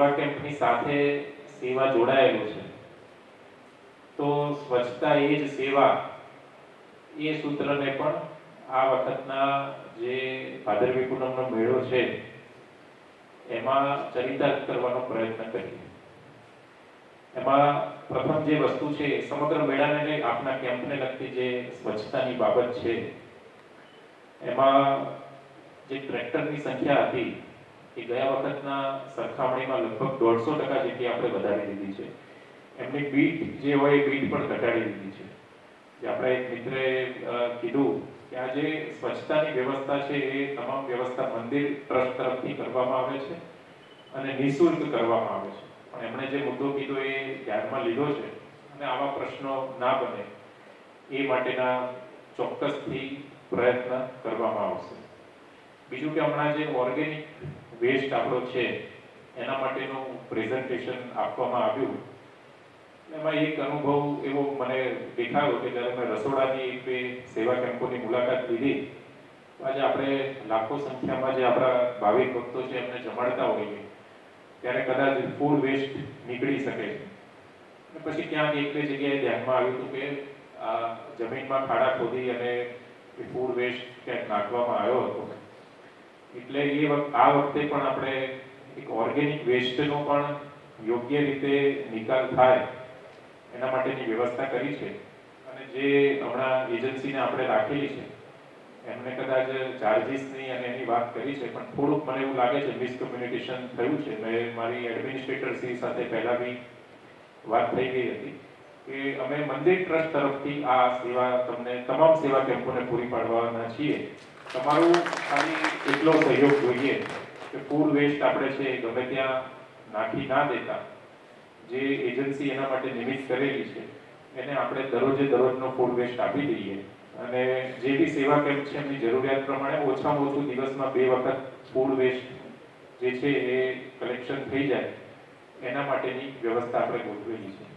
સેવા કેમ્પની સાથે સેવા જોડાયેલું છે. તો સ્વચ્છતા એ જ સેવા એ સૂત્રને પણ આ વખતના જે ભાદરવી પૂનમનો મેળો છે, એમાં ચરિતાર્થ કરવાનો પ્રયત્ન કરીએ. એમાં પ્રથમ જે વસ્તુ છે, સમગ્ર મેળાને આપના કેમ્પને લગતી જે સ્વચ્છતાની બાબત છે, એમાં જે ટ્રેક્ટરની સંખ્યા હતી એ ગયા વખતના સરખામણીમાં લગભગ દોઢસો ટકા જેટલી આપણે વધારી દીધી છે. એમની બીટ જે હોય એ બીટ પણ ઘટાડી દીધી છે. જે આપણે એક મિત્રે કીધું કે આ જે સ્વચ્છતાની વ્યવસ્થા છે એ તમામ વ્યવસ્થા મંદિર ટ્રસ્ટ તરફથી કરવામાં આવે છે અને નિઃશુલ્ક કરવામાં આવે છે. પણ એમણે જે મુદ્દો કીધો એ ધ્યાનમાં લીધો છે અને આવા પ્રશ્નો ના બને એ માટેના ચોક્કસથી પ્રયત્ન કરવામાં આવશે. બીજું કે હમણાં જે ઓર્ગેનિક વેસ્ટ આપણો છે, એના માટેનું પ્રેઝન્ટેશન આપવામાં આવ્યું. એમાં એક અનુભવ એવો મને દેખાયો કે જ્યારે મેં રસોડાની એક બે સેવા કેમ્પોની મુલાકાત લીધી, આજે આપણે લાખો સંખ્યામાં જે આપણા ભાવિક ભક્તો છે એમને જમાડતા હોઈએ, ત્યારે કદાચ ફૂડ વેસ્ટ નીકળી શકે. છે પછી ક્યાંક એક બે જગ્યાએ ધ્યાનમાં આવ્યું હતું કે આ જમીનમાં ખાડા ખોદી અને ફૂડ વેસ્ટ ક્યાંક નાખવામાં આવ્યો હતો. એટલે એ આ વખતે પણ આપણે એક ઓર્ગેનિક વેસ્ટનો પણ યોગ્ય રીતે નિકાલ થાય એના માટેની વ્યવસ્થા કરી છે. અને જે હમણાં એજન્સીને આપણે રાખેલી છે, એમને કદાચ ચાર્જિસની અને એની વાત કરી છે, પણ થોડુંક મને એવું લાગે છે મિસકમ્યુનિકેશન થયું છે. મેં મારી એડમિનિસ્ટ્રેટર શ્રી સાથે પહેલા બી વાત થઈ ગઈ હતી. કે અમે મંદિર ટ્રસ્ટ તરફથી આ સેવા તમને તમામ સેવા કેમ્પોને પૂરી પાડવાના છીએ. તમારું ખાલી એટલો સહયોગ જોઈએ કે ફૂડ વેસ્ટ આપણે છે ગમે ત્યાં નાખી ના દેતા. જે એજન્સી એના માટે નિમિત્ત કરેલી છે, એને આપણે દરરોજે દરરોજનો ફૂડ વેસ્ટ આપી દઈએ. અને જે બી સેવા કેમ્પ છે, એમની જરૂરિયાત પ્રમાણે ઓછામાં ઓછું દિવસમાં બે વખત ફૂડ વેસ્ટ જે છે એ કલેક્શન થઈ જાય. એના માટેની વ્યવસ્થા આપણે ગોઠવેલી છે.